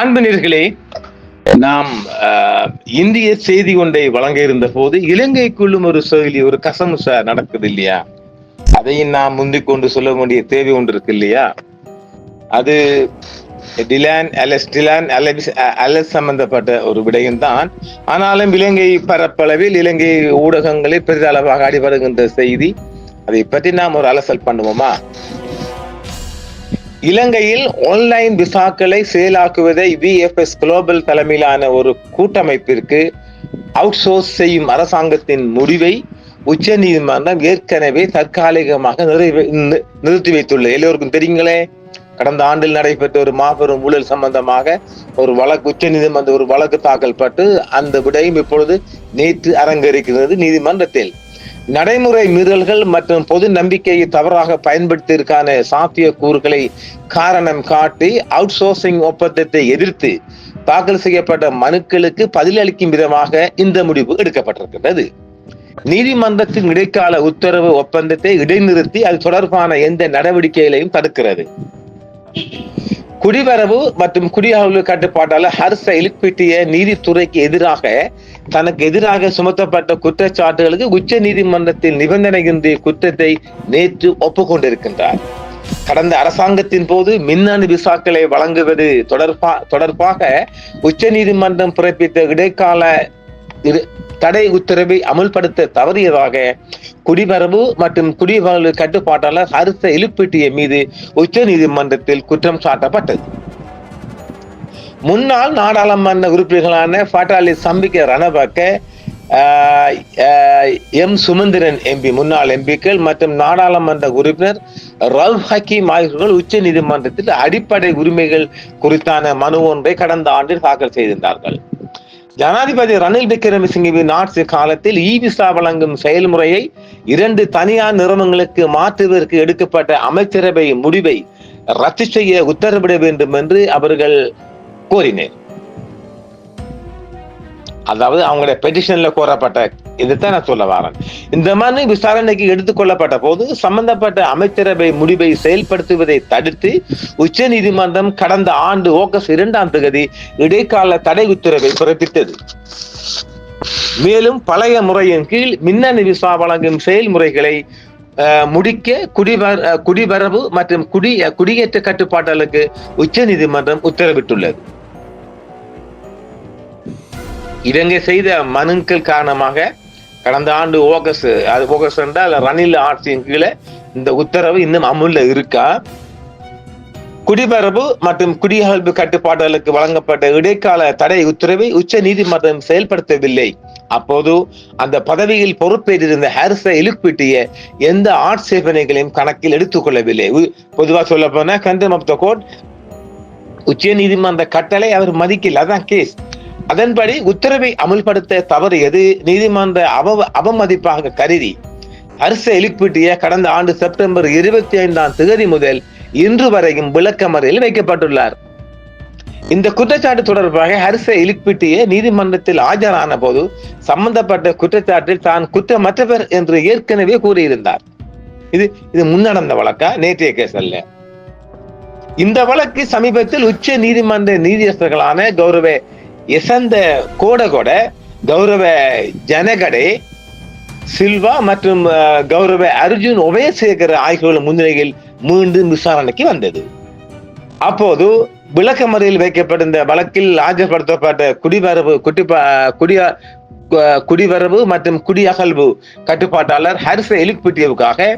அன்பனர்களே நாம் இந்திய செய்தி ஒன்றை வழங்க இருந்த போது இலங்கைக்குள்ளும் ஒரு செயலி ஒரு கசமுசா நடக்குது இல்லையா? அதையும் நாம் முந்திக் கொண்டு சொல்ல வேண்டிய தேவை ஒன்று இருக்கு இல்லையா? அது டிலான் அலஸ் டிலான் அலஸ் அலஸ் சம்பந்தப்பட்ட ஒரு விடயம்தான் ஆனாலும் இலங்கை பரப்பளவில் இலங்கை ஊடகங்களில் பெரிதளவாக அடிபடுகின்ற செய்தி. அதை பற்றி நாம் ஒரு அலசல் பண்ணுவோமா? இலங்கையில் ஆன்லைன் விசாக்களை செயலாக்குவதை விஎஃப்எஸ் குளோபல் தலைமையிலான ஒரு கூட்டமைப்பிற்கு அவுட்சோர்ஸ் செய்யும் அரசாங்கத்தின் முடிவை உச்ச நீதிமன்றம் ஏற்கனவே தற்காலிகமாக நிறைவே நிறுத்தி வைத்துள்ளது. எல்லோருக்கும் தெரியுங்களே கடந்த ஆண்டில் நடைபெற்ற ஒரு மாபெரும் ஊழல் சம்பந்தமாக ஒரு வழக்கு உச்ச நீதிமன்ற ஒரு வழக்கு தாக்கல் பட்டு அந்த விடயம் இப்பொழுது நேற்று அரங்கேறுகிறது நீதிமன்றத்தில். நடைமுறை மீறல்கள் மற்றும் பொது நம்பிக்கையை தவறாக பயன்படுத்தியதற்கான சாத்திய கூறுகளை காரணம் காட்டி அவுட் சோர்சிங் ஒப்பந்தத்தை எதிர்த்து தாக்கல் செய்யப்பட்ட மனுக்களுக்கு பதிலளிக்கும் விதமாக இந்த முடிவு எடுக்கப்பட்டிருக்கின்றது. நீதிமன்றத்தின் இடைக்கால உத்தரவு ஒப்பந்தத்தை இடைநிறுத்தி அது தொடர்பான எந்த நடவடிக்கைகளையும் தடுக்கிறது. குடிவரவு மற்றும் குடியாளர் கட்டுப்பாட்டால் ஹர்ஷ இலிப்பிட்டிய நீதித்துறைக்கு எதிராக தனக்கு எதிராக சுமத்தப்பட்ட குற்றச்சாட்டுகளுக்கு உச்ச நீதிமன்றத்தில் நிபந்தனையின்றி குற்றத்தை நேற்று ஒப்புக்கொண்டிருக்கின்றார். கடந்த அரசாங்கத்தின் போது மின்னணு விசாக்களை வழங்குவது தொடர்பா தொடர்பாக உச்ச நீதிமன்றம் பிறப்பித்த இடைக்கால தடை உத்தரவை அமுல்படுத்த தவறியதாக குடிவரவு மற்றும் குடிவரவு கட்டுப்பாட்டாளர் ஹரிச இலுப்பிட்டிய மீது உச்ச நீதிமன்றத்தில் குற்றம் சாட்டப்பட்டது. முன்னாள் நாடாளுமன்ற உறுப்பினர்களான பாட்டாளி சம்பிக்க ரணபக்க எம் சுமந்திரன் எம்பி முன்னாள் எம்பிக்கள் மற்றும் நாடாளுமன்ற உறுப்பினர் ரவ் ஹக்கீம் ஆகியோர்கள் உச்ச நீதிமன்றத்தில் அடிப்படை உரிமைகள் குறித்தான மனு ஒன்றை கடந்த ஆண்டில் தாக்கல் செய்திருந்தார்கள். ஜனாதிபதி ரணில் விக்ரமசிங்கவின் ஆட்சி காலத்தில் இ விசா வழங்கும் செயல்முறையை இரண்டு தனியார் நிறுவனங்களுக்கு மாற்றுவதற்கு எடுக்கப்பட்ட அமைச்சரவை முடிவை ரத்து செய்ய உத்தரவிட வேண்டும் என்று அவர்கள் கோரினர். அதாவது அவங்களுடைய பெட்டிஷன்ல கோரப்பட்ட இதைத்தான் நான் சொல்ல வரேன். இந்த மாதிரி விசாரணைக்கு எடுத்துக்கொள்ளப்பட்ட போது சம்பந்தப்பட்ட அமைச்சரவை முடிவை செயல்படுத்துவதை தடுத்து உச்ச நீதிமன்றம் கடந்த ஆண்டு ஆகஸ்ட் இரண்டாம் தேதி இடைக்கால தடை உத்தரவை பிறப்பித்தது. மேலும் பழைய முறையின் கீழ் மின்னணு விசா வழங்கும் செயல்முறைகளை அஹ், முடிக்க குடிவர அஹ், குடிவரவு மற்றும் குடி குடியேற்ற கட்டுப்பாட்டாளருக்கு உச்ச நீதிமன்றம் உத்தரவிட்டுள்ளது. இவங்க செய்த மனுக்கள் காரணமாக கடந்த ஆண்டு ஓகஸ் அது ஓகஸ் என்றால் ரணில் ஆட்சியின் கீழே இந்த உத்தரவு இன்னும் அமுல்ல இருக்கா? குடிபரப்பு மற்றும் குடியகல்பு கட்டுப்பாடுகளுக்கு வழங்கப்பட்ட இடைக்கால தடை உத்தரவை உச்ச நீதிமன்றம் செயல்படுத்தவில்லை. அப்போது அந்த பதவியில் பொறுப்பேற்றிருந்த ஹாரிஸை இழுப்பிட்டிய எந்த ஆட்சேபனைகளையும் கணக்கில் எடுத்துக்கொள்ளவில்லை. பொதுவாக பொதுவா சொல்ல போனா கண்டம் ஆஃப் த கோர்ட் உச்ச நீதிமன்ற கட்டளை அவர் மதிக்கல. அதான் கேஸ் அதன்படி உத்தரவை அமுல்படுத்த தவறியது நீதிமன்ற அவ அவமதிப்பாக கருதி அரசு எலிப்பிட்டிய கடந்த ஆண்டு செப்டம்பர் இருபத்தி ஐந்தாம் தேதி முதல் இன்று வரையும் விளக்கமறையில் வைக்கப்பட்டுள்ளார். இந்த குற்றச்சாட்டு தொடர்பாக ஹரிச இலிப்பிட்டிய நீதிமன்றத்தில் ஆஜரான போது சம்பந்தப்பட்ட குற்றச்சாட்டில் தான் குற்றமற்றவர் என்று ஏற்கனவே கூறியிருந்தார். இது இது முன்னடந்த வழக்கா? நேற்றைய கேஸ் அல்ல இந்த வழக்கு சமீபத்தில் உச்ச நீதிமன்ற நீதியரசர்களான கௌரவ எசந்த கோடகொட கௌரவ ஜனகடே சில்வா மற்றும் கௌரவ அர்ஜுன் உபயசேகர் ஆகியோர் முன்னிலையில் மீண்டும் விசாரணைக்கு வந்தது. அப்போது விளக்கமறையில் வைக்கப்பட்டிருந்த வழக்கில் ஆஜர்படுத்தப்பட்ட குடிவரவு குட்டிப்பா குடியா குடிவரவு மற்றும் குடியகல்வு கட்டுப்பாட்டாளர் ஹரிச எலிக்பிட்டியவுக்காக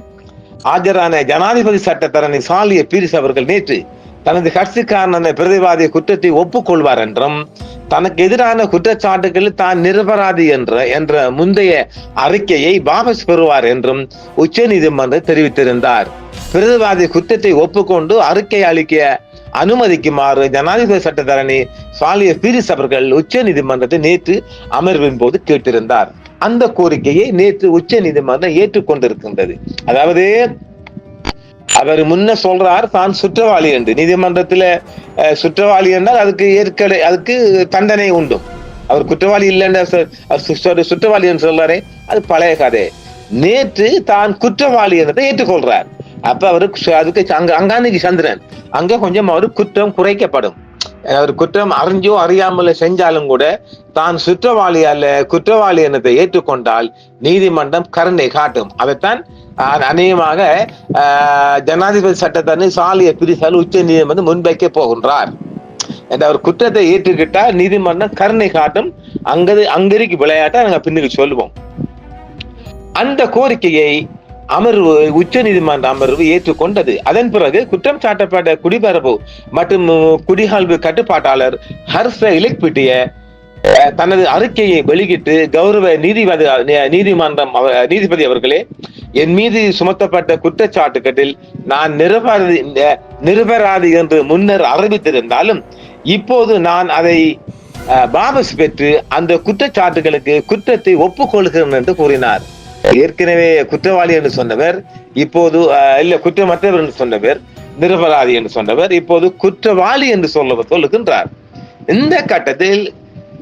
ஆஜரான ஜனாதிபதி சட்டத்தரணி சாலிய பீரிஸ் அவர்கள் நேற்று தனது கட்சிக்காரன பிரதிவாதி குற்றத்தை ஒப்புக்கொள்வார் என்றும் தனக்கு எதிரான குற்றச்சாட்டுகளில் தான் நிரபராதி என்ற என்ற முந்தைய அறிக்கையை வாபஸ் பெறுவார் என்றும் உச்ச நீதிமன்றம் தெரிவித்திருந்தார். பிரதிவாதி குற்றத்தை ஒப்புக்கொண்டு அறிக்கை அளிக்க அனுமதிக்குமாறு ஜனாதிபதி சட்டத்தரணி சாலிய பீரிஸ் அவர்கள் உச்ச நீதிமன்றத்தை நேற்று அமர்வின் போது கேட்டிருந்தார். அந்த கோரிக்கையை நேற்று உச்ச நீதிமன்றம் ஏற்றுக்கொண்டிருக்கின்றது. அதாவது அவர் முன்ன சொல்றார் தான் சுற்றவாளி என்று. நீதிமன்றத்தில் சுற்றவாளி என்றால் அதுக்கு ஏற்கனவே அதுக்கு தண்டனை உண்டு. அவர் குற்றவாளி இல்லைன்ற அவர் சுற்றவாளி என்று சொல்றாரே அது பழைய கதை. நேற்று தான் குற்றவாளி என்றதை ஏற்றுக்கொள்றார். அப்ப அவருக்கு அதுக்கு அங்க அங்காந்திக்கு சந்திரன். அங்க கொஞ்சம் அவர் குற்றம் குறைக்கப்படும். ஒரு குற்றம் அறிஞ்சோ அறியாமல செஞ்சாலும் கூட தான் சுற்றவாளி அல்ல குற்றவாளி என்னதை ஏற்றுக்கொண்டால் நீதிமன்றம் கருணை காட்டும். அதைத்தான் அநேகமாக ஆஹ், ஜனாதிபதி சட்டத்தரணி சாலிய பிரிசால் உச்ச நீதிமன்றம் முன்வைக்க போகின்றார். என்ற ஒரு குற்றத்தை ஏற்றுக்கிட்டா நீதிமன்றம் கருணை காட்டும். அங்கது அங்கிருக்கு விளையாட்டை நாங்க பின்னுக்கு சொல்லுவோம். அந்த கோரிக்கையை அமர்வு உச்ச நீதிமன்ற அமர்வு ஏற்றுக்கொண்டது. அதன் பிறகு குற்றம் சாட்டப்பட்ட குடிபரப்பு மற்றும் குடிகால்வு கட்டுப்பாட்டாளர் ஹர்ஷ இலக்பிட்டிய தனது அறிக்கையை வெளியிட்டு கௌரவ நீதிபதி நீதிமன்றம் நீதிபதி அவர்களே என் மீது சுமத்தப்பட்ட குற்றச்சாட்டுகளில் நான் நிரபராதி நிரபராதி என்று முன்னர் அறிவித்திருந்தாலும் இப்போது நான் அதை அஹ், வாபஸ் பெற்று அந்த குற்றச்சாட்டுகளுக்கு குற்றத்தை ஒப்புக்கொள்கிறேன் என்று கூறினார். ஏற்கனவே குற்றவாளி என்று சொன்னவர் இப்போது இல்ல குற்றமற்றவர் என்று சொன்னவர் நிரபராதி என்று சொன்னவர் இப்போது குற்றவாளி என்று சொல்ல சொல்லுகின்றார். இந்த கட்டத்தில்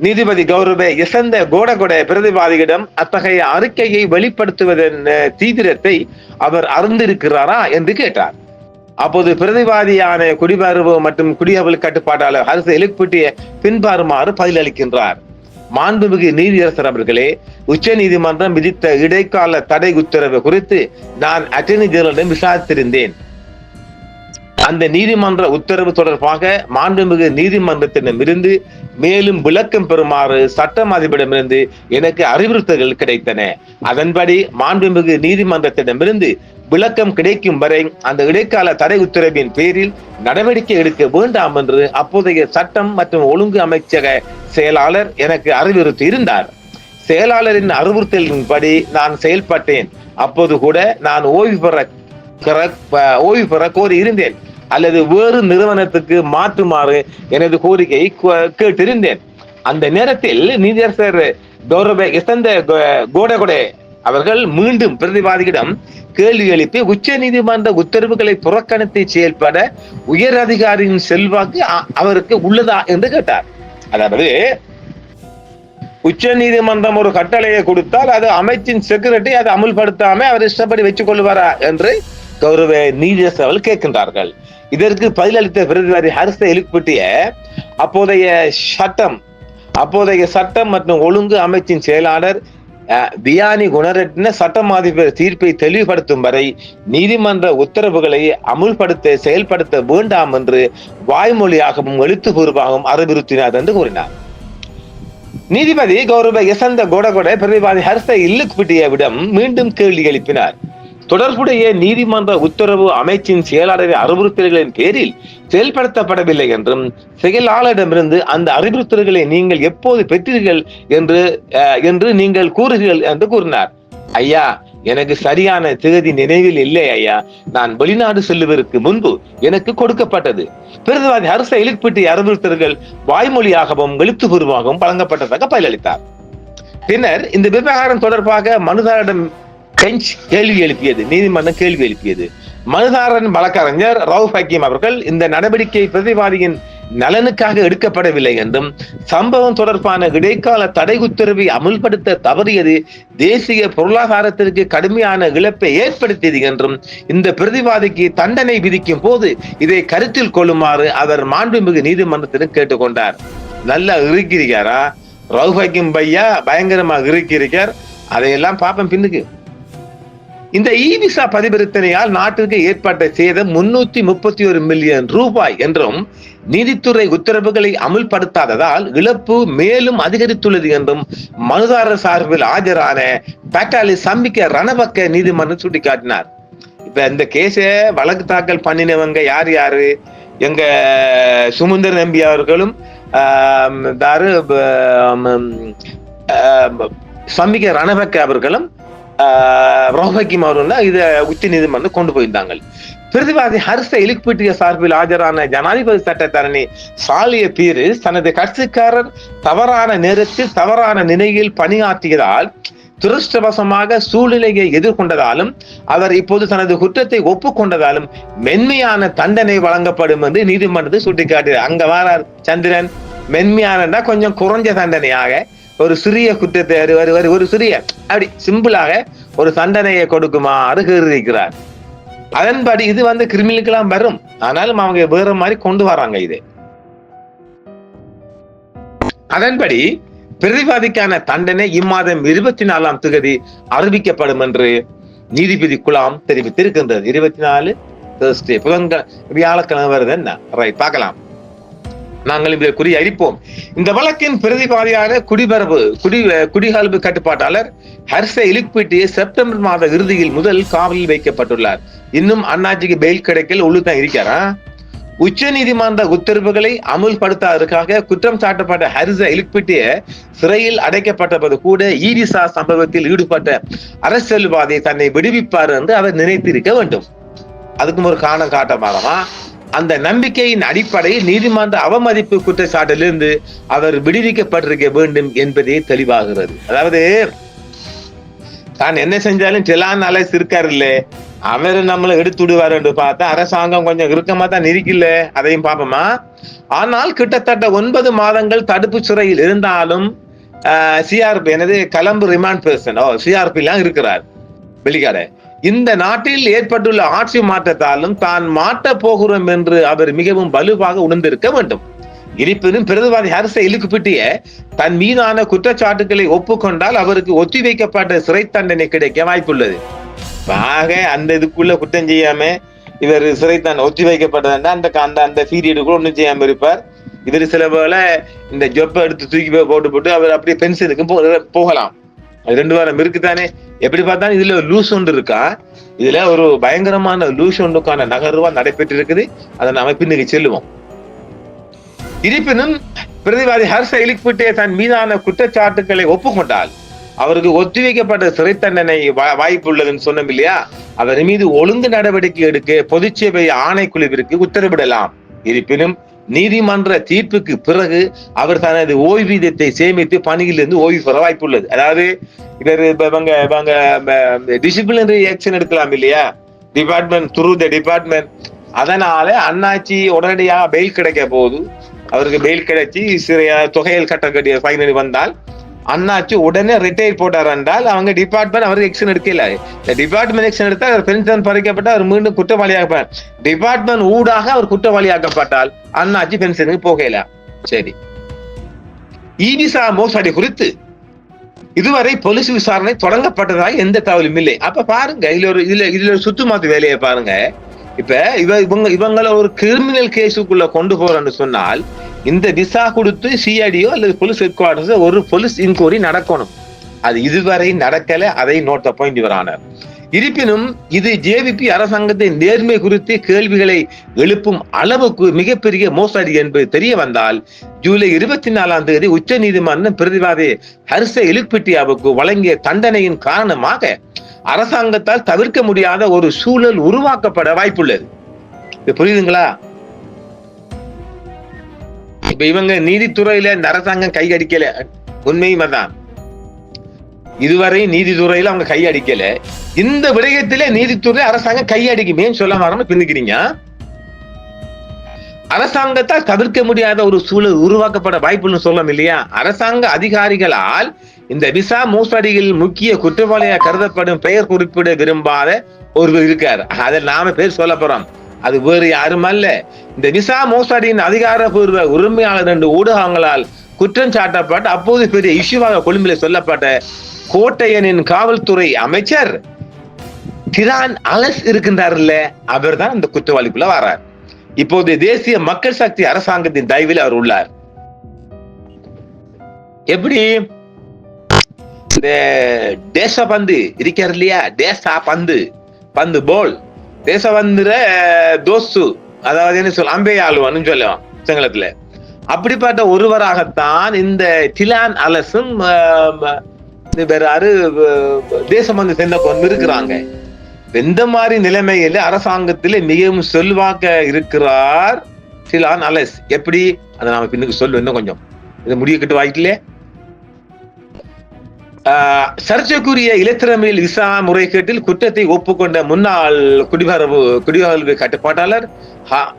நீதிபதி கௌரவ எசந்த கோடகொட பிரதிவாதியிடம் அத்தகைய அறிக்கையை வெளிப்படுத்துவதன் தீவிரத்தை அவர் அறிந்திருக்கிறாரா என்று கேட்டார். அப்போது பிரதிவாதியான குடிபெயர்வு மற்றும் குடியவல் கட்டுப்பாட்டாளர் அரசு எழுப்பிட்டிய பின்பாருமாறு பதிலளிக்கின்றார். மாண்புமிகு நீதியரசர் அவர்களே உச்ச நீதிமன்றம் விதித்த இடைக்கால தடை உத்தரவு குறித்து நான் அட்டர்னி ஜெனரலிடம் விசாரித்திருந்தேன். அந்த நீதிமன்ற உத்தரவு தொடர்பாக மாண்புமிகு நீதிமன்றத்திடமிருந்து மேலும் விளக்கம் பெறுமாறு சட்டம் அதிபரிடமிருந்து எனக்கு அறிவுறுத்தல்கள் கிடைத்தன. அதன்படி மாண்புமிகு நீதிமன்றத்திடமிருந்து விளக்கம் கிடைக்கும் வரை அந்த இடைக்கால தடை உத்தரவின் பேரில் நடவடிக்கை எடுக்க வேண்டாம் என்று அப்போதைய சட்டம் மற்றும் ஒழுங்கு அமைச்சக செயலாளர் எனக்கு அறிவுறுத்தி இருந்தார். செயலாளரின் அறிவுறுத்தலின்படி நான் செயல்பட்டேன். அப்போது கூட நான் ஓய்வு பெற ஓய்வு பெற கோரி இருந்தேன் அல்லது வேறு நிறுவனத்துக்கு மாற்றுமாறு எனது கோரிக்கையை கேட்டிருந்தேன். அந்த நேரத்தில் நீதியரசர் கௌரவ இசந்த கோடகொடே அவர்கள் மீண்டும் பிரதிவாதியிடம் கேள்வி எழுப்பி உச்ச நீதிமன்ற உத்தரவுகளை புறக்கணித்து செயல்பட உயர் அதிகாரியின் செல்வாக்கு அவருக்கு உள்ளதா என்று கேட்டார். அதாவது உச்ச நீதிமன்றம் ஒரு கட்டளையை கொடுத்தால் அது அமைச்சின் செக்ரட்டரி அதை அமுல்படுத்தாம அவர் இஷ்டப்படி வச்சுக் கொள்வாரா என்று கௌரவ நீதியரசர் கேட்கின்றார்கள். இதற்கு பதிலளித்த பிரதிவாதி ஹர்ஷ எலிப்பட்டிய அப்போதைய சட்டம் அப்போதைய சட்டம் மற்றும் ஒழுங்கு அமைச்சின் செயலாளர் அஹ், வியானி குணரட்ன சட்டம் அதிபர் தீர்ப்பை தெளிவுபடுத்தும் வரை நீதிமன்ற உத்தரவுகளை அமுல்படுத்த செயல்படுத்த வேண்டாம் என்று வாய்மொழியாகவும் எழுத்துப்பூர்வாகவும் அறிவுறுத்தினார் என்று கூறினார். நீதிபதி கௌரவ யசந்த கோடகொட பிரதிவாதி ஹர்ஷ இல்லுக்பிட்டியவிடம் மீண்டும் கேள்வி எழுப்பினார். தொடர்புடைய நீதிமன்ற உத்தரவு அமைச்சின் செயலாளரின் அறிவுறுத்தல்களின் பேரில் செயல்படுத்தப்படவில்லை என்றும் செயலாளரிடமிருந்து அந்த அறிவுறுத்தல்களை நீங்கள் எப்போது பெற்றீர்கள் என்று என்று நீங்கள் கூறுகிறீர்கள் என்று கூறினார். ஐயா எனக்கு சரியான தேதி நினைவில் இல்லை ஐயா. நான் வெளிநாடு செல்லுவதற்கு முன்பு எனக்கு கொடுக்கப்பட்டது. பிரதிவாதி அரச எலிப்பட்டி அறிவுறுத்தல்கள் வாய்மொழியாகவும் எழுத்துப்பூர்வமாகவும் வழங்கப்பட்டதாக பதிலளித்தார். பின்னர் இந்த விவகாரம் தொடர்பாக மனுதாரிடம் பெஞ்ச் கேள்வி எழுப்பியது நீதிமன்றம் கேள்வி எழுப்பியது. மனுதாரன் வழக்கறிஞர் ரவுஃப் ஹக்கீம் அவர்கள் இந்த நடவடிக்கை பிரதிவாதியின் நலனுக்காக எடுக்கப்படவில்லை என்றும் சம்பவம் தொடர்பான இடைக்கால தடை உத்தரவை அமுல்படுத்த தவறியது தேசிய பொருளாதாரத்திற்கு கடுமையான இழப்பை ஏற்படுத்தியது என்றும் இந்த பிரதிவாதிக்கு தண்டனை விதிக்கும் போது இதை கருத்தில் கொள்ளுமாறு அவர் மாண்புமிகு நீதிமன்றத்திடம் கேட்டுக்கொண்டார். நல்லா இறுக்கியிருக்காரா ரவுஃப் ஹக்கீம் பையா பயங்கரமாக இறுக்கியிருக்கார் அதையெல்லாம் பார்ப்பேன் பின்னுக்கு. இந்த இ விசா நாட்டிற்கு ஏற்பட்ட சேதம் முன்னூத்தி முப்பத்தி ஒரு மில்லியன் ரூபாய் என்றும் நீதித்துறை உத்தரவுகளை அமுல்படுத்தாததால் இழப்பு மேலும் அதிகரித்துள்ளது என்றும் மனுதாரர் சார்பில் ஆஜரான பேட்டாலி சம்பிக்க ரணபக்க நீதிமன்றம் சுட்டிக்காட்டினார். இப்ப இந்த கேஸ வழக்கு தாக்கல் பண்ணினவங்க யார் யாரு? எங்க சுமந்தர் நம்பி அவர்களும் தாரு சம்பிக்க ரணபக்க அவர்களும் ரோஹக்கிம் அவர்கள் இதை உச்ச நீதிமன்றம் கொண்டு போயிருந்தாங்க பிரதிவாதி ஹர்ச இலிக்பிட்டிய சார்பில் ஆஜரான ஜனாதிபதி சட்டத்தரணி சாலிய பீரிஸ் தனது கட்சிக்காரர் தவறான நேரத்தில் தவறான நிலையில் பணியாற்றியதால் துரஷ்டவசமாக சூழ்நிலையை எதிர்கொண்டதாலும் அவர் இப்போது தனது குற்றத்தை ஒப்புக்கொண்டதாலும் மென்மையான தண்டனை வழங்கப்படும் என்று நீதிமன்றத்தை சுட்டிக்காட்டியது அங்க வாரார் சந்திரன் மென்மையானன்னா கொஞ்சம் குறைஞ்ச தண்டனையாக ஒரு சிறிய குற்றத்தை ஒரு- ஒரு- சிறிய அப்படி சிம்பிளாக ஒரு தண்டனையை கொடுக்குமாறு இருக்கிறார் அதன்படி இது வந்து கிரிமினலுக்கெல்லாம் வரும். ஆனாலும் அவங்க வேற மாதிரி கொண்டு வராங்க இது. அதன்படி பிரதிவாதிக்கான தண்டனை இம்மாதம் இருபத்தி நாலாம் தொகுதி அறிவிக்கப்படும் என்று நீதிபதி குலாம் தெரிவித்திருக்கின்றது. இருபத்தி நாலு தேர்ஸ்டே புதன்கிழமை வியாழக்கிழமை வருது என்ன? ரைட் பார்க்கலாம். நாங்கள் இதை குறி அறிப்போம் இந்த வழக்கின் பிரதிவாதியான குடிபரப்பு குடி குடிகால்பு கட்டுப்பாட்டாளர் ஹர்ஷ இலிக்விட்டியை செப்டம்பர் மாத இறுதியில் முதல் காவலில் வைக்கப்பட்டுள்ளார். இன்னும் அண்ணாஜிக்கு பெயில் கிடைக்கல உள்ளுதான் இருக்காரா உச்ச நீதிமன்ற உத்தரவுகளை அமுல்படுத்தாதற்காக குற்றம் சாட்டப்பட்ட ஹரிச இலிக்விட்டிய சிறையில் அடைக்கப்பட்டபோது கூட ஈரிசா சம்பவத்தில் ஈடுபட்ட அரசியல்வாதி தன்னை விடுவிப்பார் என்று அவர் நினைத்திருக்க வேண்டும். அதுக்கும் ஒரு காரணம் காட்டமாகமா அந்த நம்பிக்கையின் அடிப்படையில் நீதிமன்ற அவமதிப்பு குற்றச்சாட்டிலிருந்து அவர் விடுவிக்கப்பட்டிருக்க வேண்டும் என்பதே தெளிவாகிறது. அதாவது தான் என்ன செஞ்சாலும் டிலான் அலைஸ் இல்ல அவர் நம்மளை எடுத்து விடுவார் என்று பார்த்தா அரசாங்கம் கொஞ்சம் இறுக்கமா தான் இருக்கல அதையும் பார்ப்போமா? ஆனால் கிட்டத்தட்ட ஒன்பது மாதங்கள் தடுப்பு சிறையில் இருந்தாலும் சிஆர்பி எனது கலம்பு ரிமாண்ட் பர்சன் ஓ சிஆர்பி எல்லாம் இருக்கிறார். வெளிக்காட இந்த நாட்டில் ஏற்பட்டுள்ள ஆட்சி மாற்றத்தாலும் தான் மாற்றப் போகிறோம் என்று அவர் மிகவும் வலுவாக உணர்ந்திருக்க வேண்டும். இருப்பினும் பிரதவாதி அரசை இழுக்குப்பிட்டிய தன் மீதான குற்றச்சாட்டுகளை ஒப்புக்கொண்டால் அவருக்கு ஒத்திவைக்கப்பட்ட சிறை தண்டனை கிடைக்க வாய்ப்புள்ளது. ஆக அந்த இதுக்குள்ள குற்றம் செய்யாம இவர் சிறை தண்டனை ஒத்தி வைக்கப்பட்டதுன்னா அந்த அந்த அந்த பீரியடுக்குள்ள ஒன்றும் செய்யாம இருப்பார். இவர் சில போல இந்த ஜொப்பை எடுத்து தூக்கி போய் போட்டு போட்டு அவர் அப்படியே பென்சிலுக்கும் போகலாம். ரெண்டு வாரம் இருக்குதானே? எப்படி பார்த்தாலும் இதுல ஒரு லூஸ் ஒன்று இருக்கா? இதுல ஒரு பயங்கரமான லூஸ் ஒன்றுக்கான நகர்வா நடைபெற்று இருக்குது அதை நாம பின்னுக்கு செல்லுவோம். இருப்பினும் பிரதிவாதி ஹர்ஷ இலிக்விட்டே தன் மீதான குற்றச்சாட்டுகளை ஒப்புக்கொண்டால் அவருக்கு ஒத்திவைக்கப்பட்ட சிறை தண்டனை வா- வாய்ப்பு உள்ளதுன்னு சொன்னோம் இல்லையா? அவர் மீது ஒழுங்கு நடவடிக்கை எடுக்க பொதுச்சேவை ஆணைக்குழுவிற்கு உத்தரவிடலாம். இருப்பினும் நீதிமன்ற தீர்ப்புக்கு பிறகு அவர் தனது ஓய்வீதத்தை சேமித்து பணியிலிருந்து ஓய்வு பெற வாய்ப்பு உள்ளது அதாவது இவர் இவங்க இவங்க டிசிப்ளினரி ஆக்ஷன் எடுக்கலாம் இல்லையா? டிபார்ட்மெண்ட் த்ரூ த டிபார்ட்மெண்ட் அதனால அண்ணாச்சி உடனடியாக பெயில் கிடைக்க போகுது. அவருக்கு பெயில் கிடைச்சி சிறிய தொகையில் கட்ட வேண்டிய ஃபைனல் வந்தால் அண்ணாச்சி உடனே ரிட்டையர் போட்டார் என்றால் அவங்க டிபார்ட்மெண்ட் அவருக்கு எக்ஷன் எடுக்கல. டிபார்ட்மெண்ட் எக்ஷன் எடுத்தால் அவர் பென்ஷன் பறிக்கப்பட்டு அவர் மீண்டும் குற்றவாளியாக டிபார்ட்மெண்ட் ஊடாக அவர் குற்றவாளியாக்கப்பட்டால் அண்ணாச்சி பென்ஷனுக்கு போகல. சரி. ஈவிசா மோசடி குறித்து இதுவரை போலீஸ் விசாரணை தொடங்கப்பட்டதாக எந்த தகவலும் இல்லை. அப்ப பாருங்க இதுல ஒரு இதுல இதுல ஒரு சுத்துமாத்து வேலையை பாருங்க. இப்ப இவ இவங்க இவங்களை ஒரு கிரிமினல் கேஸுக்குள்ள கொண்டு போறேன்னு சொன்னால் இந்த விசா கொடுத்து சிஐடியோ அல்லது போலீஸ் ஹெட் குவார்டர்ஸோ ஒரு போலீஸ் இன்கொயரி நடக்கணும். அது இதுவரை நடக்கல அதை நோட்ட பாயிண்ட் இவரானார் இருப்பினும் இது ஜேவிபி அரசாங்கத்தின் நேர்மை குறித்து கேள்விகளை எழுப்பும் அளவுக்கு மிகப்பெரிய மோசடி என்பது தெரிய வந்தால் ஜூலை இருபத்தி நாலாம் தேதி உச்ச நீதிமன்றம் பிரதிவாதி ஹர்ஷ இலுக்பிட்டியாவுக்கு வழங்கிய தண்டனையின் காரணமாக அரசாங்கத்தால் தவிர்க்க முடியாத ஒரு சூழல் உருவாக்கப்பட வாய்ப்புள்ளது. இது புரியுதுங்களா? இப்ப இவங்க நீதித்துறையில இந்த அரசாங்கம் கை அடிக்கல. உண்மையும் அதான் இதுவரை நீதித்துறையில அவங்க கை அடிக்கல. இந்த விடயத்திலே நீதித்துறை அரசாங்கம் கை அடிக்குமேன்னு சொல்ல வரணும் பின்னுக்கிறீங்க. அரசாங்கத்தால் தவிர்க்க முடியாத ஒரு சூழல் உருவாக்கப்பட வாய்ப்புன்னு சொல்லணும் இல்லையா? அரசாங்க அதிகாரிகளால் இந்த விசா மோசடியில் முக்கிய குற்றவாளியாக கருதப்படும் பெயர் குறிப்பிட விரும்பாத ஒருவர் இருக்கார். அதை நாம பேர் சொல்ல போறோம். அது வேறு யாரும் அல்ல. இந்த விசா மோசடியின் அதிகாரப்பூர்வ உரிமையாளர் என்று ஊடகங்களால் குற்றம் சாட்டப்பட்ட அப்போது பெரிய இஷ்யூவாக கொழும்பில் சொல்லப்பட்ட கோட்டையனின் காவல்துறை அமைச்சர் டிரான் அலஸ் இருக்கின்றார்ல அவர் தான் இந்த குற்றவாளிக்குள்ள வரார். இப்போது தேசிய மக்கள் சக்தி அரசாங்கத்தின் தயவில் அவர் உள்ளார். எப்படி? இந்த தேசபந்து இருக்கார் இல்லையா? தேசா பந்து பந்து போல் தேசவந்திர தோசு அதாவது என்ன சொல்ல அம்பே ஆளுவான்னு சொல்லுவான் சிங்களத்துல அப்படிப்பட்ட ஒருவராகத்தான் இந்த டிலான் அலசும் வேறாரு வேற யாரு தேசபந்து சேர்ந்த கொண்டு இருக்கிறாங்க. எந்த மாதிரி நிலைமையில அரசாங்கத்திலே மிகவும் செல்வாக்க இருக்கிறார் டிலான் அலஸ்? எப்படி? அதை நாம பின்னுக்கு சொல்லுவோம் இன்னும் கொஞ்சம். இது முடியக்கிட்டு வாய்க்கலே வாய்க்கலையே சர்ச்சைக்குரிய இலத்திரமையில் விசா முறைகேட்டில் குற்றத்தை ஒப்புக்கொண்ட முன்னாள் குடிவரவு குடிவரவு கட்டுப்பாட்டாளர் ஹ-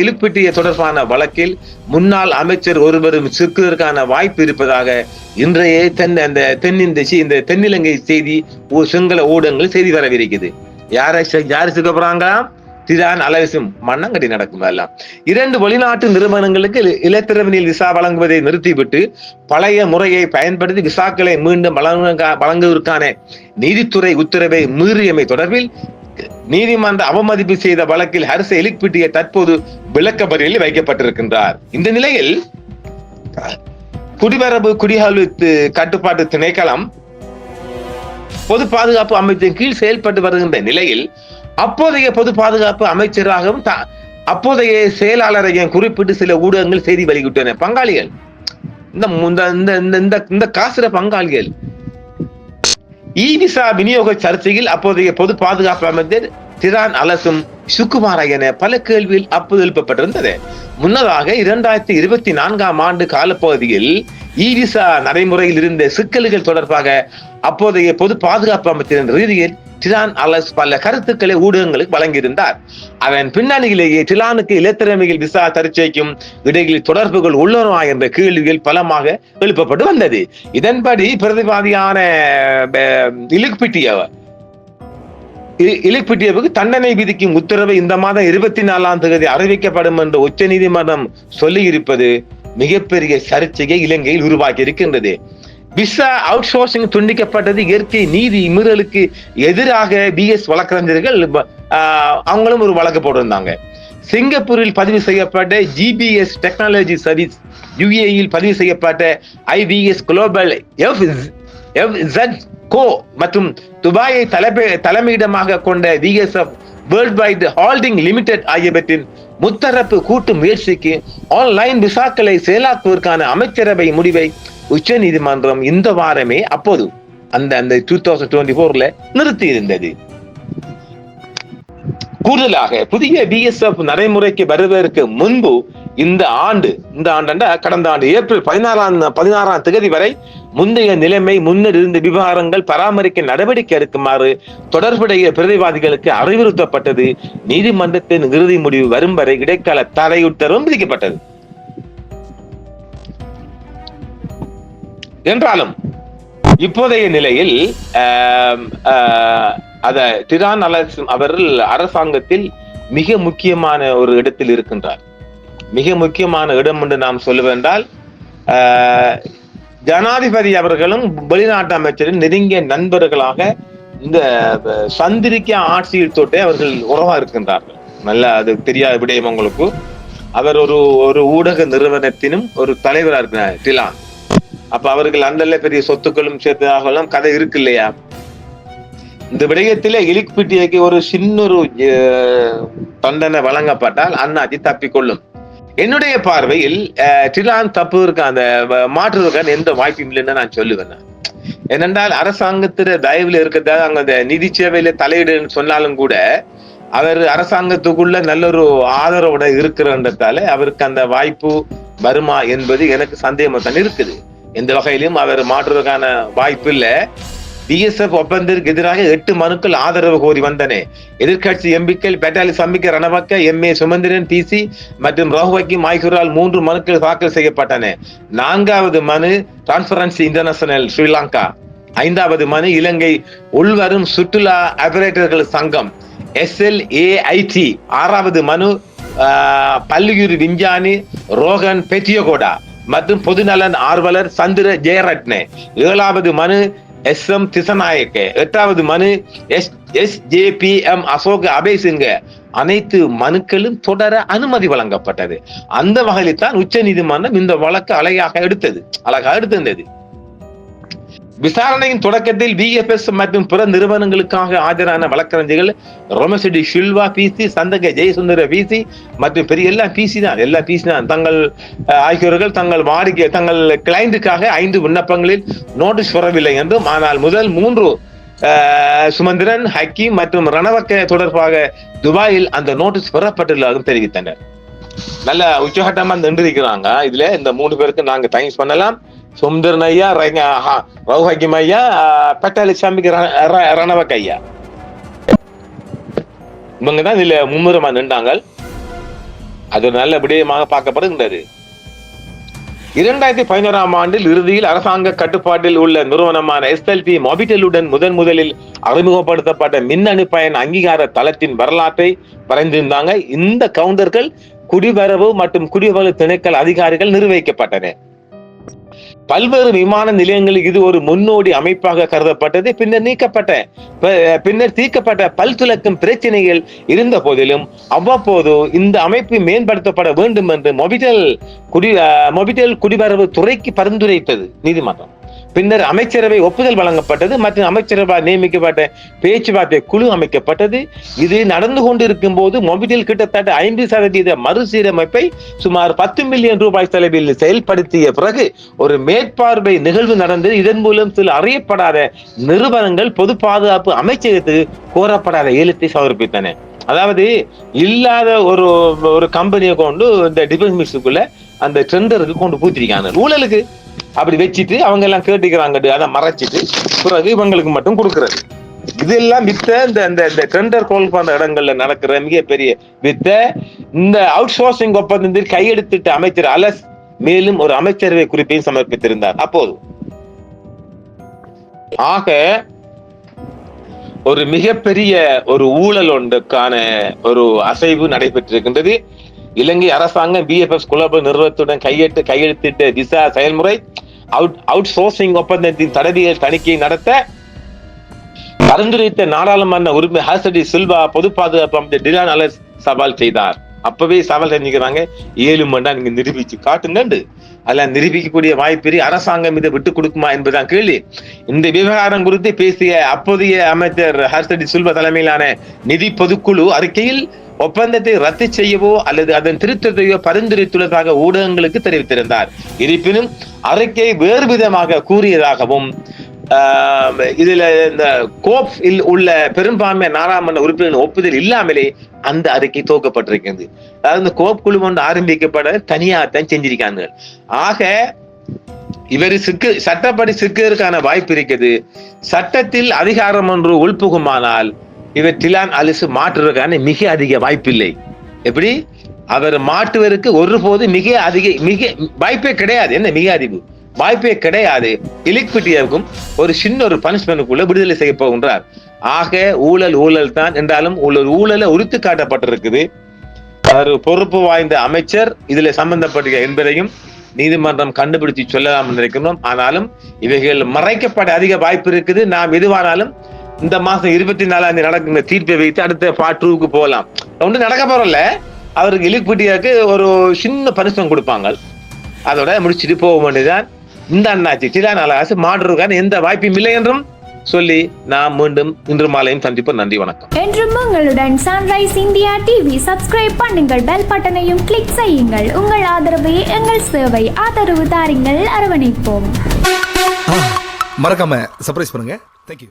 இழுப்பிட்டிய ஹர்ஷ தொடர்பான வழக்கில் முன்னாள் அமைச்சர் ஒருவரும் சிக்குவதற்கான வாய்ப்பு இருப்பதாக இன்றைய தென் அந்த தென்னிந்திய இந்த தென்னிலங்கை செய்தி சிங்கள ஊடகங்கள் செய்தி வரவிருக்குது யாரை சி- யாரு சிக்க திரான் அலவிசும் மன்னங்கடி நடக்கும் எல்லாம். இரண்டு வெளிநாட்டு நிறுவனங்களுக்கு இலத்திரவினில் விசா வழங்குவதை நிறுத்திவிட்டு பழைய முறையை பயன்படுத்தி விசாக்களை மீண்டும் வழங்க வழங்குவதற்கான நீதித்துறை உத்தரவை மீறியமை தொடர்பில் நீதிமன்ற அவமதிப்பு செய்த வழக்கில் ஹர்ச எலிக்பிட்டிய தற்போது விளக்க விளக்கமறியலில் வைக்கப்பட்டிருக்கின்றார். இந்த நிலையில் குடிபரப்பு குடியாழ்வு கட்டுப்பாட்டு திணைக்களம் பொது பாதுகாப்பு அமைச்சின் கீழ் செயல்பட்டு வருகின்ற நிலையில் அப்போதைய பொது பாதுகாப்பு அமைச்சராகவும் அப்போதைய செயலாளரையும் குறிப்பிட்டு சில ஊடகங்கள் செய்தி வெளியிட்டன பங்காளிகள். இந்த இந்த இந்த- இந்த- இந்த காசுற பங்காளிகள். இ விசா விநியோக சர்ச்சையில் அப்போதைய பொது பாதுகாப்பு அமைச்சர் திரான் அலசும் சுக்குமாரா என பல கேள்வியில் அப்போது எழுப்பப்பட்டிருந்தது. முன்னதாக இரண்டாயிரத்தி இருபத்தி நான்காம் ஆண்டு காலப்பகுதியில் இ விசா நடைமுறையில் இருந்த சிக்கல்கள் தொடர்பாக அப்போதைய பொது பாதுகாப்பு அமைச்சரின் ரீதியில் டிலான் அலஸ் பல கருத்துக்களை ஊடகங்களுக்கு வழங்கியிருந்தார். அதன் பின்னணியிலேயே டிலானுக்கு இலத்திறமையில் விசா சர்ச்சைக்கும் இடையில் தொடர்புகள் உள்ளனவா என்ற கேள்விகள் பலமாக எழுப்பப்பட்டு வந்தது. இதன்படி பிரதிவாதியான இலுக்பிட்டிய இலுக்பிட்டியவுக்கு தண்டனை விதிக்கும் உத்தரவு இந்த மாதம் இருபத்தி நாலாம் தேதி அறிவிக்கப்படும் என்று உச்ச நீதிமன்றம் சொல்லி இருப்பது மிகப்பெரிய சர்ச்சையை இலங்கையில் உருவாக்கி இருக்கின்றது விசா அவுட் சோர்சிங் துண்டிக்கப்பட்டது இயற்கை நீதி மீறலுக்கு எதிராக பிஎஸ் வழக்கறிஞர்கள் அவங்களும் ஒரு வழக்கு போட்டிருந்தாங்க. சிங்கப்பூரில் பதிவு செய்யப்பட்ட ஜிபிஎஸ் டெக்னாலஜி சர்வீஸ் யுஏயில் பதிவு செய்யப்பட்ட IPS global F F Z co மற்றும் துபாயை தலைமை தலைமையிடமாக கொண்ட VSF world wide holding limited ஆகியவற்றின் முத்தரப்பு கூட்டு முயற்சிக்கு ஆன்லைன் விசாக்களை செயலாக்குவதற்கான அமைச்சரவை முடிவை உச்ச நீதிமன்றம் இந்த வாரமே அப்போது அந்த அந்த டூ தௌசண்ட் டுவெண்ட்டி போர்ல நிறுத்தி இருந்தது கூடுதலாக புதிய பிஎஸ்எஃப் நடைமுறைக்கு வருவதற்கு முன்பு இந்த ஆண்டு இந்த ஆண்டா கடந்த ஆண்டு ஏப்ரல் பதினாறாம் பதினாறாம் தேதி வரை முந்தைய நிலைமை முன்னர் இருந்த விவகாரங்கள் பராமரிக்க நடவடிக்கை எடுக்குமாறு தொடர்புடைய பிரதிவாதிகளுக்கு அறிவுறுத்தப்பட்டது. நீதிமன்றத்தின் இறுதி முடிவு வரும் வரை இடைக்கால தடை உத்தரவும் விதிக்கப்பட்டது. என்றாலும் இப்போதைய நிலையில் அத டிரான் அலஸ் அவர்கள் அரசாங்கத்தில் மிக முக்கியமான ஒரு இடத்தில் இருக்கின்றார். மிக முக்கியமான இடம் என்று நாம் சொல்லுவென்றால் ஜனாதிபதி அவர்களும் வெளிநாட்டு அமைச்சரும் நெருங்கிய நண்பர்களாக இந்த சந்திரிக்கா ஆட்சியில் தொட்டே அவர்கள் உறவா இருக்கின்றார்கள். நல்ல அது தெரியாத விடயம் உங்களுக்கு. அவர் ஒரு ஒரு ஊடக நிறுவனத்தினும் ஒரு தலைவராக இருக்கிறார் டிலான் அப்ப அவர்கள் அந்தல்ல பெரிய சொத்துக்களும் சேர்த்ததாகலாம் கதை இருக்கு இல்லையா? இந்த விடயத்திலே இலிக்பிட்டியக்கு ஒரு சின்ன ஒரு தண்டனை வழங்கப்பட்டால் அண்ணாச்சி தப்பிக்கொள்ளும் என்னுடைய பார்வையில் டிலான் தப்பு இருக்க அந்த மாற்றுவதற்கான எந்த வாய்ப்பும் இல்லைன்னு நான் சொல்லுவேன் நான். ஏனென்றால் அரசாங்கத்துல தயவுல இருக்கிறதா அங்க அந்த நிதி சேவையில தலையிடுன்னு சொன்னாலும் கூட அவர் அரசாங்கத்துக்குள்ள நல்ல ஒரு ஆதரவோட இருக்கிறன்றதால அவருக்கு அந்த வாய்ப்பு வருமா என்பது எனக்கு சந்தேகமா தான் இருக்குது. எந்த வகையிலும் அவர் மாற்றுவதற்கான வாய்ப்பு இல்லை பிஎஸ்எஃப் ஒப்பந்தத்திற்கு எதிராக எட்டு மனுக்கள் ஆதரவு கோரி வந்தன. எதிர்க்கட்சி எம்பிக்கள் Patali Champika Ranawaka M A Sumanthiran PC மற்றும் ரகுவக்கி மாய்குரால் மூன்று மனுக்கள் தாக்கல் செய்யப்பட்டன. நான்காவது மனு டிரான்ஸ்பரன்சி இன்டர்நேஷனல் ஸ்ரீலங்கா. ஐந்தாவது மனு இலங்கை. உள்வரும் சுற்றுலா ஆபரேட்டர்கள் சங்கம் எஸ்எல்ஏஐடி ஆறாவது மனு ஆஹ், பல்லுயிர் விஞ்ஞானி ரோகன் பெத்தியகோடா மற்றும் பொதுநலன் ஆர்வலர் சந்திர ஜெயரட்னே. ஏழாவது மனு எஸ் எம் திசநாயக்க. எட்டாவது மனு S S J P M Ashok Abeysinghe. அனைத்து மனுக்களும் தொடர அனுமதி வழங்கப்பட்டது. அந்த வகையில் தான் உச்ச நீதிமன்றம் இந்த வழக்கு அழகாக எடுத்தது. அழகாக எடுத்திருந்தது. விசாரணையின் தொடக்கத்தில் பிஎஃப்எஸ் மற்றும் பிற நிறுவனங்களுக்காக ஆஜரான வழக்கறிஞர்கள் ரொமசிடி ஷில்வா பிசி சந்தக ஜெயசுந்தர பிசி மற்றும் பெரிய எல்லா பிசி தான். எல்லா பிசி தான். தங்கள் ஆகியோர்கள் தங்கள் வாடிக்கை தங்கள் கிளைண்டுக்காக ஐந்து விண்ணப்பங்களில் நோட்டீஸ் வரவில்லை என்றும் ஆனால் முதல் மூன்று சுமந்திரன் ஹக்கீம் மற்றும் ரணவக்க தொடர்பாக துபாயில் அந்த நோட்டீஸ் பெறப்பட்டுள்ளதாக தெரிவித்தனர். நல்ல உச்சகட்டமா நின்றிருக்கிறாங்க. இதுல இந்த மூணு பேருக்கு நாங்க தேங்க்ஸ் பண்ணலாம். சுந்தரன் ஐயா ரங்க- ஹா, ஐயா பட்டாளி சாமிக்கு ர- ர- ஐயா இவங்க தான் இதுல மும்முரமா நின்றாங்க அது நல்ல விடயமாக பார்க்கப்படுகின்றது இரண்டாயிரத்தி பதினோராம் ஆண்டில் இறுதியில் அரசாங்க கட்டுப்பாட்டில் உள்ள நிறுவனமான எஸ்எல்பி மொபிட்டலுடன் முதன் முதலில் அறிமுகப்படுத்தப்பட்ட மின்னணு பயன் அங்கீகார தளத்தின் வரலாற்றை வரைந்திருந்தாங்க. இந்த கவுண்டர்கள் குடிவரவு மற்றும் குடிவரவு திணைக்கள் அதிகாரிகள் நிர்வகிக்கப்பட்டன. பல்வேறு விமான நிலையங்களில் இது ஒரு முன்னோடி அமைப்பாக கருதப்பட்டது. பின்னர் நீக்கப்பட்ட பின்னர் தீர்க்கப்பட்ட பல் துலக்கும் பிரச்சனைகள் இருந்த போதிலும் அவ்வப்போது இந்த அமைப்பு மேம்படுத்தப்பட வேண்டும் என்று மொபிட்டல் குடி அஹ், மொபிட்டல் குடிவரவு துறைக்கு பரிந்துரைத்தது நீதிமன்றம். பின்னர் அமைச்சரவை ஒப்புதல் வழங்கப்பட்டது மற்றும் அமைச்சரவை நியமிக்கப்பட்ட பேச்சுவார்த்தை குழு அமைக்கப்பட்டது. இது நடந்து கொண்டிருக்கும் போது மொபிடில் கிட்டத்தட்ட ஐந்து சதவீத மறுசீரமைப்பை சுமார் பத்து மில்லியன் ரூபாய் செலவில் செயல்படுத்திய பிறகு ஒரு மேற்பார்வை நிகழ்வு நடந்தது. இதன் மூலம் சில அறியப்படாத நிறுவனங்கள் பொது பாதுகாப்பு அமைச்சகத்துக்கு கோரப்படாத ஏலத்தை சமர்ப்பித்தன. அதாவது இல்லாத ஒரு ஒரு கம்பெனியை கொண்டு இந்த டிஃபென்ஸ் மினிஸ்டருக்குள்ள அந்த டெண்டருக்கு கொண்டு பூத்திருக்காங்க. ஊழலுக்கு அப்படி வச்சுட்டு அவங்க எல்லாம் கேட்டுக்கிறாங்க அதை மறைச்சிட்டு பிறகு இவங்களுக்கு மட்டும் கொடுக்கறது. இதெல்லாம் வித்த இந்த இந்த இந்த டெண்டர் கோல் பண்ற இடங்கள்ல நடக்கிற மிகப்பெரிய வித்த இந்த அவுட் சோர்சிங் ஒப்பந்தத்தில் கையெழுத்திட்ட அமைச்சர் அலஸ் மேலும் ஒரு அமைச்சரவை குறிப்பையும் சமர்ப்பித்திருந்தார். அப்போது ஆக ஒரு மிகப்பெரிய ஒரு ஊழல் ஒன்றுக்கான ஒரு அசைவு நடைபெற்றிருக்கின்றது. இலங்கை அரசாங்கம் பிஎஃப்எஸ் குழப்ப நிறுவனத்துடன் கையெழுத்து கையெழுத்திட்ட விசா செயல்முறை அவுட் அவுட் சோர்சிங் ஒப்பந்தத்தின் தடவியல் தணிக்கையை நடத்த பரிந்துரைத்த நாடாளுமன்ற உரிமை ஹாசடி சில்வா பொது பாதுகாப்பு அமைச்சர் டிலான் அலஸ் சவால் செய்தார். அப்பவே சவால் செஞ்சுக்கிறாங்க ஏழு மண்டா நீங்க நிரூபிச்சு காட்டுங்கண்டு. அதெல்லாம் நிரூபிக்கக்கூடிய வாய்ப்பிரி அரசாங்கம் இதை விட்டு கொடுக்குமா என்பதுதான் கேள்வி. இந்த விவகாரம் குறித்து பேசிய அப்போதைய அமைச்சர் ஹர்ஷடி சில்வா தலைமையிலான நிதி பொதுக்குழு அறிக்கையில் ஒப்பந்தத்தை ரத்து செய்யவோ அல்லது அதன் திருத்தத்தையோ பரிந்துரைத்துள்ளதாக ஊடகங்களுக்கு தெரிவித்திருந்தார். இருப்பினும் அறிக்கை வேறு விதமாக கூறியதாகவும் இதுல இந்த கோப் இல் உள்ள பெரும்பான்மை நாடாளுமன்ற உறுப்பினரின் ஒப்புதல் இல்லாமலே அந்த அறிக்கை துவக்கப்பட்டிருக்கிறது. அதாவது இந்த கோப் குழு ஒன்று ஆரம்பிக்கப்பட தனியாகத்தான் செஞ்சிருக்காங்க. ஆக இவர் சிக்கு சட்டப்படி சிக்குவதற்கான வாய்ப்பு இருக்குது. சட்டத்தில் அதிகாரம் ஒன்று உள்புகுமானால் இவர் டிலான் அலிசு மாற்றுவதற்கான மிக அதிக வாய்ப்பில்லை. எப்படி? அவர் மாட்டுவதற்கு ஒருபோது மிக அதிக மிக வாய்ப்பே கிடையாது. என்ன மிக அதிகம்? வாய்ப்பே கிடையாது. இலிக்விட்டியாவுக்கும் ஒரு சின்ன ஒரு பனிஷ்மெண்ட்டுக்குள்ள விடுதலை செய்ய போகின்றார். ஆக ஊழல் ஊழல் தான் என்றாலும் ஊழல் ஊழலை உரித்து காட்டப்பட்டிருக்குது. அவர் பொறுப்பு வாய்ந்த அமைச்சர் இதுல சம்பந்தப்பட்ட என்பதையும் நீதிமன்றம் கண்டுபிடித்து சொல்லலாம் நினைக்கணும் ஆனாலும் இவைகள் மறைக்கப்பட அதிக வாய்ப்பு இருக்குது. நாம் எதுவானாலும் இந்த மாசம் இருபத்தி நாலாம் தேதி நடக்கிற தீர்ப்பை வைத்து அடுத்த பார்ட் டூக்கு போகலாம் ஒன்றும் நடக்க போறல அவருக்கு இலிக்விட்டியாக்கு ஒரு சின்ன பனிஷ்மெண்ட் கொடுப்பாங்க. அதோட முடிச்சுட்டு போக வேண்டியதுதான். இந்த அண்ணாச்சி டிலான் அலாசு மாற்றுவதற்கான எந்த வாய்ப்பும் இல்லை என்றும் சொல்லி நாம் மீண்டும் இன்று மாலையும் சந்திப்போம். நன்றி வணக்கம். என்றும் உங்களுடன் சன்ரைஸ் இந்தியா டிவி சப்ஸ்கிரைப் பண்ணுங்கள். பெல் பட்டனையும் கிளிக் செய்யுங்கள். உங்கள் ஆதரவே எங்கள் சேவை ஆதரவு தாருங்கள். அரவணைப்போம். மறக்காம சர்ப்ரைஸ் பண்ணுங்க. தேங்க்யூ